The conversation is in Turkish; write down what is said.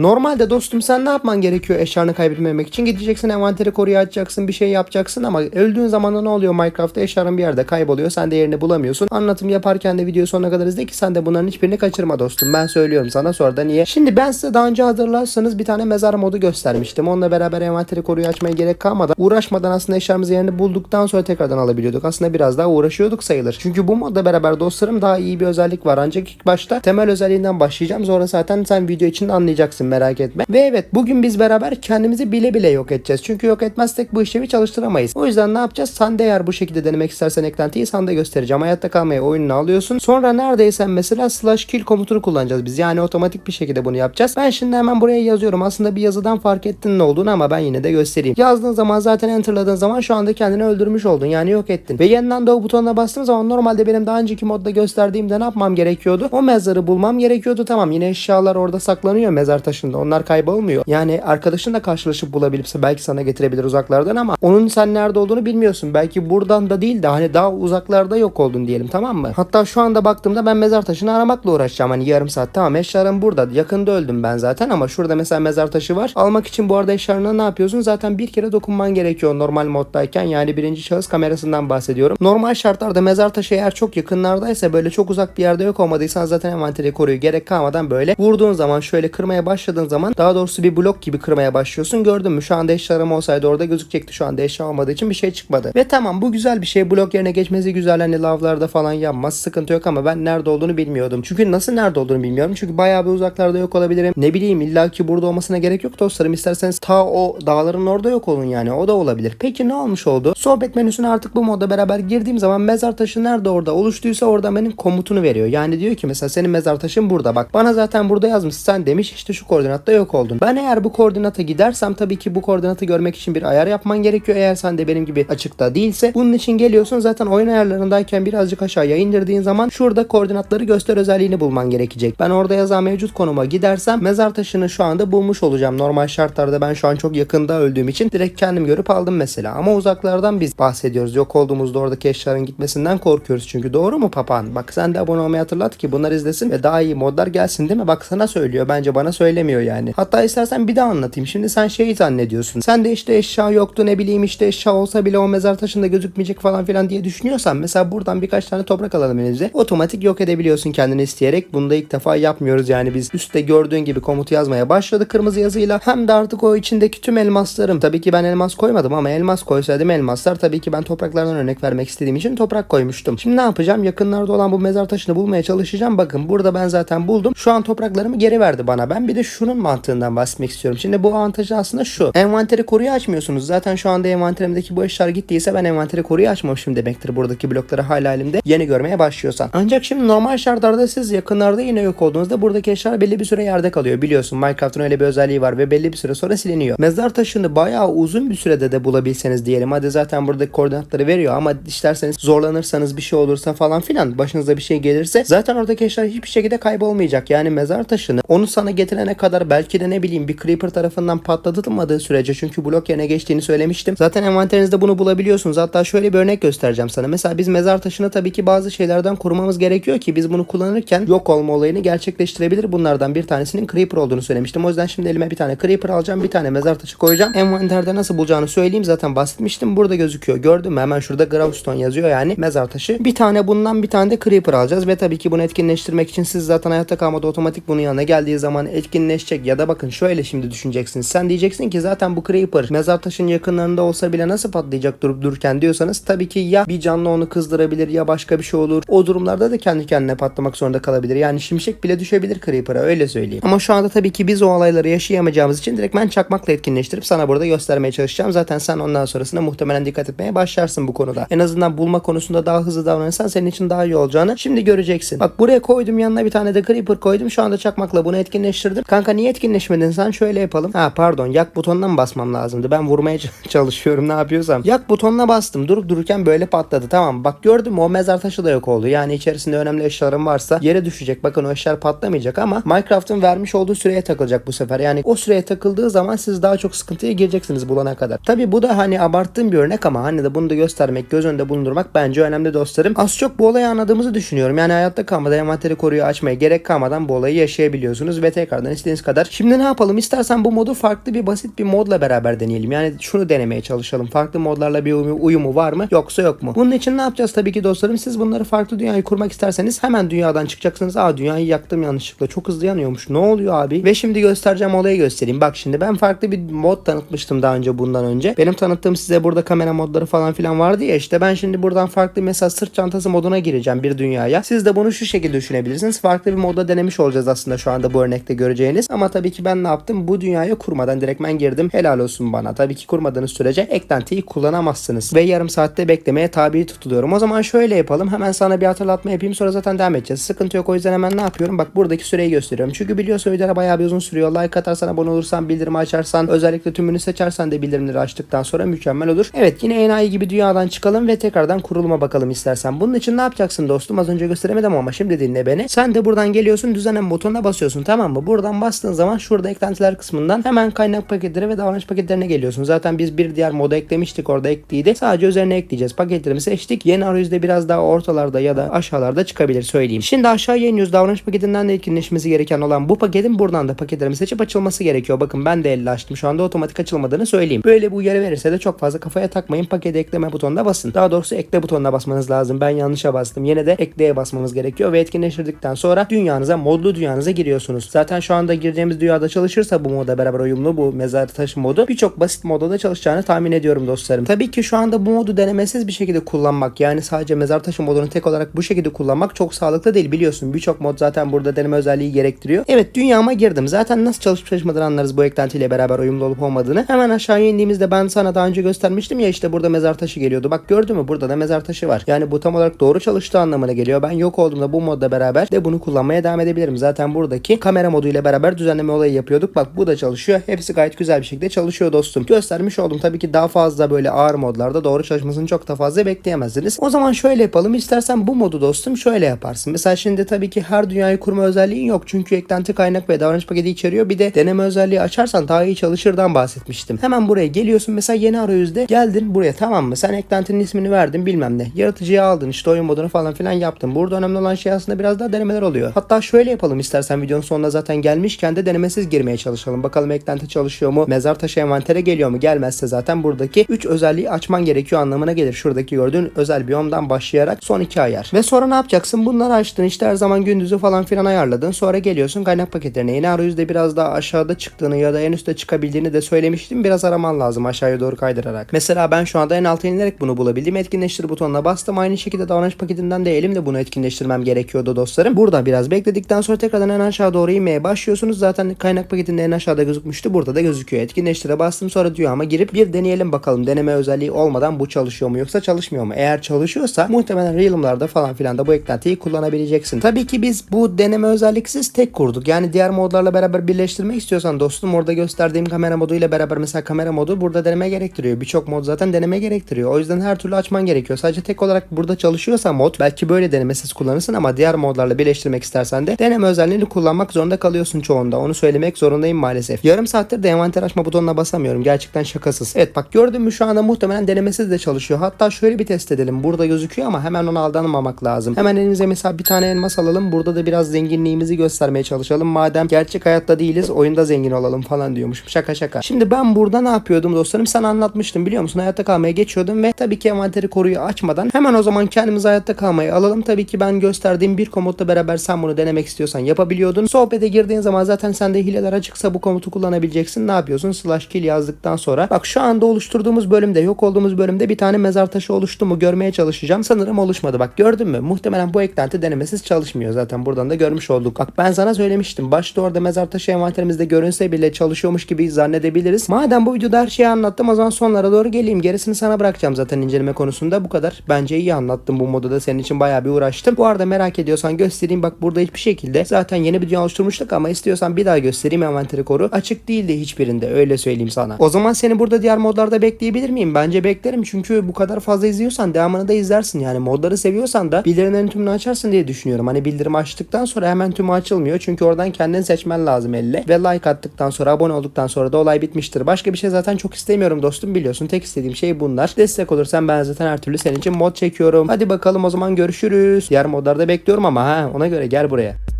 Normalde dostum sen ne yapman gerekiyor eşyanı kaybetmemek için? Gideceksin envanteri koruyu açacaksın bir şey yapacaksın ama öldüğün zaman ne oluyor Minecraft'ta eşyanın bir yerde kayboluyor. Sen de yerini bulamıyorsun. Anlatım yaparken de videoyu sonuna kadar izle ki sen de bunların hiçbirini kaçırma dostum. Ben söylüyorum sana sonra da niye? Şimdi ben size daha önce hatırlarsanız bir tane mezar modu göstermiştim. Onunla beraber envanteri koruyu açmaya gerek kalmadan uğraşmadan aslında eşyamızın yerini bulduktan sonra tekrardan alabiliyorduk. Aslında biraz daha uğraşıyorduk sayılır. Çünkü bu modda beraber dostlarım daha iyi bir özellik var. Ancak ilk başta temel özelliğinden başlayacağım. Sonra zaten sen video içinde anlayacaksın merak etme. Ve evet bugün biz beraber kendimizi bile bile yok edeceğiz. Çünkü yok etmezsek bu işlemi çalıştıramayız. O yüzden ne yapacağız? Sen de eğer bu şekilde denemek istersen eklentiyi sana da göstereceğim. Hayatta kalmaya oyununu alıyorsun. Sonra neredeysen mesela slash kill komutunu kullanacağız biz. Yani otomatik bir şekilde bunu yapacağız. Ben şimdi hemen buraya yazıyorum. Aslında bir yazıdan fark ettin ne olduğunu ama ben yine de göstereyim. Yazdığın zaman zaten enterladığın zaman şu anda kendini öldürmüş oldun. Yani yok ettin. Ve yeniden doğu butonuna bastığım zaman normalde benim daha önceki modda gösterdiğimde ne yapmam gerekiyordu? O mezarı bulmam gerekiyordu. Tamam yine eşyalar orada saklanıyor mezar taşında. Onlar kaybolmuyor. Yani arkadaşınla karşılaşıp bulabilirse belki sana getirebilir uzaklardan ama onun sen nerede olduğunu bilmiyorsun. Belki buradan da değil de hani daha uzaklarda yok oldun diyelim tamam mı? Hatta şu anda baktığımda ben mezar taşını aramakla uğraşacağım. Hani yarım saat tamam eşyalarım burada. Yakında öldüm ben zaten ama şurada mesela mezar taşı var. Almak için bu arada eşyalarına ne yapıyorsun? Zaten bir kere dokunman gerekiyor normal moddayken. Yani birinci şahıs kamerasından bahsediyorum. Normal şartlarda mezar taşı eğer çok yakınlardaysa böyle çok uzak bir yerde yok olmadıysan zaten envanteri koruyor. Gerek kalmadan böyle vurduğun zaman şöyle kırmaya başladığın zaman daha doğrusu bir blok gibi kırmaya başlıyorsun. Gördün mü? Şu anda eşyalarım olsaydı orada gözükecekti. Şu anda eşya olmadığı için bir şey çıkmadı. Ve tamam bu güzel bir şey. Blok yerine geçmesi güzel. Hani lavlarda falan yanmaz. Sıkıntı yok ama ben nerede olduğunu bilmiyordum. Çünkü nasıl nerede olduğunu bilmiyorum. Çünkü bayağı bir uzaklarda yok olabilirim. Ne bileyim illaki burada olmasına gerek yok dostlarım. İsterseniz ta o dağların orada yok olun yani. O da olabilir. Peki ne olmuş oldu? Sohbet menüsüne artık bu modda beraber girdiğim zaman mezar taşı nerede orada oluştuysa orada benim komutunu veriyor. Yani diyor ki mesela senin mezar taşın burada. Bak bana zaten burada yazmış. Sen demiş işte şu koordinatta yok oldun. Ben eğer bu koordinata gidersem tabii ki bu koordinatı görmek için bir ayar yapman gerekiyor. Eğer sen de benim gibi açıkta değilse bunun için geliyorsun zaten oyun ayarlarındayken birazcık aşağıya indirdiğin zaman şurada koordinatları göster özelliğini bulman gerekecek. Ben orada yazan mevcut konuma gidersem mezar taşını şu anda bulmuş olacağım. Normal şartlarda ben şu an çok yakında öldüğüm için direkt kendim görüp aldım mesela. Ama uzaklardan biz bahsediyoruz. Yok olduğumuzda oradaki eşyaların gitmesinden korkuyoruz çünkü. Doğru mu papağan? Bak sen de abone olmayı hatırlat ki bunlar izlesin ve daha iyi modlar gelsin değil mi? Bak sana söylüyor. Bence bana söylemiyor yani. Hatta istersen bir daha anlatayım. Şimdi sen şeyi zannediyorsun. Sen de işte eşya yoktu ne bileyim işte eşya olsa bile o mezar taşında gözükmeyecek falan filan diye düşünüyorsan mesela buradan birkaç tane toprak alalım elinize. Otomatik yok edebiliyorsun kendini isteyerek. Bunu da ilk defa yapmıyoruz yani biz üstte gördüğün gibi komutu yazmaya başladık kırmızı yazıyla. Hem de artık o içindeki tüm elmaslarım. Tabii ki ben elmas koymadım ama elmas koysaydım elmaslar tabii ki ben topraklardan örnek vermek istediğim için toprak koymuştum. Şimdi ne yapacağım? Yakınlarda olan bu mezar taşını bulmaya çalışacağım. Bakın burada ben zaten buldum. Şu an topraklarımı geri verdi bana. Ben bir de şunun mantığından bahsetmek istiyorum. Şimdi bu avantajı aslında şu. Envanteri koruyu açmıyorsunuz. Zaten şu anda envanterimdeki bu eşyalar gittiyse ben envanteri koruyu açmamışım demektir. Buradaki blokları hala elimde yeni görmeye başlıyorsan. Ancak şimdi normal şartlarda siz yakınlarda yine yok olduğunuzda buradaki eşyalar belli bir süre yerde kalıyor. Biliyorsun Minecraft'ın öyle bir özelliği var ve belli bir süre sonra siliniyor. Mezar taşını bayağı uzun bir sürede de bulabilseniz diyelim. Hadi zaten buradaki koordinatları veriyor ama isterseniz zorlanırsanız bir şey olursa falan filan başınıza bir şey gelirse zaten oradaki eşyalar hiçbir şekilde kaybolmayacak. Yani mezar taşını onu sana getirene kadar belki de ne bileyim bir creeper tarafından patlatılmadığı sürece çünkü blok yerine geçtiğini söylemiştim. Zaten envanterinizde bunu bulabiliyorsunuz. Hatta şöyle bir örnek göstereceğim sana. Mesela biz mezar taşını tabii ki bazı şeylerden korumamız gerekiyor ki biz bunu kullanırken yok olma olayını gerçekleştirebilir. Bunlardan bir tanesinin creeper olduğunu söylemiştim. O yüzden şimdi elime bir tane creeper alacağım. Bir tane mezar taşı koyacağım. Envanterde nasıl bulacağını söyleyeyim. Zaten bahsetmiştim. Burada gözüküyor. Gördün mü? Hemen şurada gravestone yazıyor yani mezar taşı. Bir tane bundan bir tane de creeper alacağız ve tabii ki bunu etkinleştirmek için siz zaten hayatta kalmada otomatik bunun yanına geldiği zaman etkinleşecek ya da bakın şöyle şimdi düşüneceksiniz. Sen diyeceksin ki zaten bu creeper mezar taşının yakınlarında olsa bile nasıl patlayacak durup dururken diyorsanız tabii ki ya bir canlı onu kızdırabilir ya başka bir şey olur. O durumlarda da kendi kendine patlamak zorunda kalabilir. Yani şimşek bile düşebilir creeper'a öyle söyleyeyim. Ama şu anda tabii ki biz o olayları yaşayamayacağımız için direkt ben çakmakla etkinleştirip sana burada göstermeye çalışacağım. Zaten sen ondan sonrasında muhtemelen dikkat etmeye başlarsın bu konuda. En azından bulma konusunda daha hızlı davranırsan senin için daha iyi olacağını şimdi göreceksin. Bak buraya koydum yanına bir tane de creeper koydum. Şu anda çakmakla bunu etkinleştirdim. Kanka niye etkinleşmedin sen? Şöyle yapalım. Ha pardon yak butonuna mı basmam lazımdı? Ben vurmaya çalışıyorum ne yapıyorsam. Yak butonuna bastım. Durup dururken böyle patladı. Tamam bak gördün mü o mezar taşı da yok oldu. Yani içerisinde önemli eşyalarım varsa yere düşecek. Bakın o eşyalar patlamayacak ama Minecraft'ın vermiş olduğu süreye takılacak bu sefer. Yani o süreye takıldığı zaman siz daha çok sıkıntıya gireceksiniz bulana kadar. Tabi bu da hani abarttığım bir örnek ama hani de bunu da göstermek, göz önünde bulundurmak bence önemli dostlarım. Az çok bu olayı anladığımızı düşünüyorum. Yani hayatta kalmada envanteri koruyu açmaya gerek kalmadan bu olayı yaşayabiliyorsunuz ve tekrardan istediğiniz istediğiniz kadar. Şimdi ne yapalım? İstersen bu modu farklı bir basit bir modla beraber deneyelim. Yani şunu denemeye çalışalım. Farklı modlarla bir uyumu, var mı yoksa yok mu? Bunun için ne yapacağız tabii ki dostlarım? Siz bunları farklı dünyayı kurmak isterseniz hemen dünyadan çıkacaksınız. Aa dünyayı yaktım yanlışlıkla. Çok hızlı yanıyormuş. Ne oluyor abi? Ve şimdi göstereceğim olayı göstereyim. Bak şimdi ben farklı bir mod tanıtmıştım daha önce bundan önce. Benim tanıttığım size burada kamera modları falan filan vardı ya işte ben şimdi buradan farklı mesela sırt çantası moduna gireceğim bir dünyaya. Siz de bunu şu şekilde düşünebilirsiniz. Farklı bir modda denemiş olacağız aslında şu anda bu örnekte göreceğiniz. Ama tabii ki ben ne yaptım? Bu dünyaya kurmadan direktmen girdim. Helal olsun bana. Tabii ki kurmadığınız sürece eklentiyi kullanamazsınız. Ve yarım saatte beklemeye tabi tutuluyorum. O zaman şöyle yapalım. Hemen sana bir hatırlatma yapayım. Sonra zaten devam edeceğiz. Sıkıntı yok. O yüzden hemen ne yapıyorum? Bak buradaki süreyi gösteriyorum. Çünkü biliyorsun videolar bayağı bir uzun sürüyor. Like atarsan, abone olursan, bildirimi açarsan, özellikle tümünü seçersen de bildirimleri açtıktan sonra mükemmel olur. Evet yine enayi gibi dünyadan çıkalım ve tekrardan kuruluma bakalım istersen. Bunun için ne yapacaksın dostum? Az önce gösteremedim ama şimdi dinle beni. Sen de buradan geliyorsun düzenleme butonuna basıyorsun tamam mı? Buradan bastığın zaman şurada eklentiler kısmından hemen kaynak paketleri ve davranış paketlerine geliyorsun. Zaten biz bir diğer moda eklemiştik orada ekliydi. Sadece üzerine ekleyeceğiz. Paketlerimi seçtik. Yeni arayüzde biraz daha ortalarda ya da aşağılarda çıkabilir söyleyeyim. Şimdi aşağıya iniyoruz. Davranış paketinden de etkinleşmesi gereken olan bu paketin buradan da paketlerimi seçip açılması gerekiyor. Bakın ben de elle açtım. Şu anda otomatik açılmadığını söyleyeyim. Böyle bir uyarı verirse de çok fazla kafaya takmayın. Paket ekleme butonuna basın. Daha doğrusu ekle butonuna basmanız lazım. Ben yanlışa bastım. Yine de ekleye basmamız gerekiyor ve etkinleştirdikten sonra dünyanıza, modlu dünyanıza giriyorsunuz. Zaten şu anda gireceğimiz dünyada çalışırsa bu moda beraber uyumlu bu mezar taşı modu birçok basit modda da çalışacağını tahmin ediyorum dostlarım. Tabii ki şu anda bu modu denemesiz bir şekilde kullanmak yani sadece mezar taşı modunu tek olarak bu şekilde kullanmak çok sağlıklı değil biliyorsun. Birçok mod zaten burada deneme özelliği gerektiriyor. Evet dünyama girdim. Zaten nasıl çalışıp çalışmadığını anlarız bu eklentiyle beraber uyumlu olup olmadığını. Hemen aşağıya indiğimizde ben sana daha önce göstermiştim ya işte burada mezar taşı geliyordu. Bak gördün mü burada da mezar taşı var. Yani bu tam olarak doğru çalıştığı anlamına geliyor. Ben yok olduğumda bu modda beraber de bunu kullanmaya devam edebilirim. Zaten buradaki kamera modu ile beraber düzenleme olayı yapıyorduk. Bak bu da çalışıyor. Hepsi gayet güzel bir şekilde çalışıyor dostum. Göstermiş oldum. Tabii ki daha fazla böyle ağır modlarda doğru çalışmasını çok da fazla bekleyemezsiniz. O zaman şöyle yapalım. İstersen bu modu dostum şöyle yaparsın. Mesela şimdi tabii ki her dünyayı kurma özelliğin yok. Çünkü eklenti kaynak ve davranış paketi içeriyor. Bir de deneme özelliği açarsan daha iyi çalışırdan bahsetmiştim. Hemen buraya geliyorsun. Mesela yeni arayüzde geldin buraya tamam mı? Sen eklentinin ismini verdin bilmem ne. Yaratıcıyı aldın işte oyun modunu falan filan yaptın. Burada önemli olan şey aslında biraz daha denemeler oluyor. Hatta şöyle yapalım istersen videonun sonuna zaten gelmişken de denemesiz girmeye çalışalım. Bakalım eklenti çalışıyor mu? Mezar taşı envantere geliyor mu? Gelmezse zaten buradaki 3 özelliği açman gerekiyor anlamına gelir. Şuradaki gördüğün özel biyomdan başlayarak son 2 ayar. Ve sonra ne yapacaksın? Bunları açtın işte her zaman gündüzü falan filan ayarladın. Sonra geliyorsun kaynak paketlerine. Yeni arayüzde biraz daha aşağıda çıktığını ya da en üstte çıkabildiğini de söylemiştim. Biraz araman lazım aşağıya doğru kaydırarak. Mesela ben şu anda en alta inerek bunu bulabildim. Etkinleştir butonuna bastım. Aynı şekilde davranış paketinden de elimle bunu etkinleştirmem gerekiyordu dostlarım. Burada biraz bekledikten sonra tekrardan en aşağı doğru inmeye başlıyorsunuz. Zaten kaynak paketinde en aşağıda gözükmüştü. Burada da gözüküyor. Etkinleştire bastım sonra diyor ama girip bir deneyelim bakalım. Deneme özelliği olmadan bu çalışıyor mu yoksa çalışmıyor mu? Eğer çalışıyorsa muhtemelen Realm'larda falan filan da bu eklentiyi kullanabileceksin. Tabii ki biz bu deneme özelliksiz tek kurduk. Yani diğer modlarla beraber birleştirmek istiyorsan dostum orada gösterdiğim kamera modu ile beraber mesela kamera modu burada deneme gerektiriyor. Birçok mod zaten deneme gerektiriyor. O yüzden her türlü açman gerekiyor. Sadece tek olarak burada çalışıyorsa mod belki böyle denemesiz kullanırsın ama diğer modlarla birleştirmek istersen de deneme özelliğini kullanmak zorunda kalıyorsun çoğunda. Onu söylemek zorundayım maalesef. Yarım saattir de envanter açma butonuna basamıyorum. Gerçekten şakasız. Evet bak gördün mü şu anda muhtemelen denemesiz de çalışıyor. Hatta şöyle bir test edelim. Burada gözüküyor ama hemen onu aldanmamak lazım. Hemen elimize mesela bir tane elmas alalım. Burada da biraz zenginliğimizi göstermeye çalışalım. Madem gerçek hayatta değiliz oyunda zengin olalım falan diyormuş. Şaka şaka. Şimdi ben burada ne yapıyordum dostlarım? Sana anlatmıştım biliyor musun? Hayatta kalmaya geçiyordum ve tabii ki envanteri koruyu açmadan hemen o zaman kendimiz hayatta kalmayı alalım. Tabii ki ben gösterdiğim bir komutla beraber sen bunu denemek istiyorsan yapabiliyordun. Sohbete girdiğin zaman zaten sende hileler açıksa bu komutu kullanabileceksin. Ne yapıyorsun? Slash kill yazdıktan sonra bak şu anda oluşturduğumuz bölümde yok olduğumuz bölümde bir tane mezar taşı oluştu mu görmeye çalışacağım. Sanırım oluşmadı. Bak gördün mü? Muhtemelen bu eklenti denemesiz çalışmıyor zaten. Buradan da görmüş olduk. Bak ben sana söylemiştim. Başta orada mezar taşı envanterimizde görünse bile çalışıyormuş gibi zannedebiliriz. Madem bu videoda her şeyi anlattım o zaman sonlara doğru geleyim. Gerisini sana bırakacağım zaten inceleme konusunda. Bu kadar. Bence iyi anlattım bu modu da senin için bayağı bir uğraştım. Bu arada merak ediyorsan göstereyim. Bak burada hiçbir şekilde zaten yeni bir dünya oluşturmuştuk ama istiyorsan bir daha göstereyim envanteri koru. Açık değildi hiçbirinde öyle söyleyeyim sana. O zaman seni burada diğer modlarda bekleyebilir miyim? Bence beklerim çünkü bu kadar fazla izliyorsan devamını da izlersin. Yani modları seviyorsan da bildirimlerin tümünü açarsın diye düşünüyorum. Hani bildirim açtıktan sonra hemen tümü açılmıyor. Çünkü oradan kendin seçmen lazım elle. Ve like attıktan sonra abone olduktan sonra da olay bitmiştir. Başka bir şey zaten çok istemiyorum dostum biliyorsun. Tek istediğim şey bunlar. Destek olursan ben zaten her türlü senin için mod çekiyorum. Hadi bakalım o zaman görüşürüz. Diğer modlarda bekliyorum ama ha ona göre gel buraya.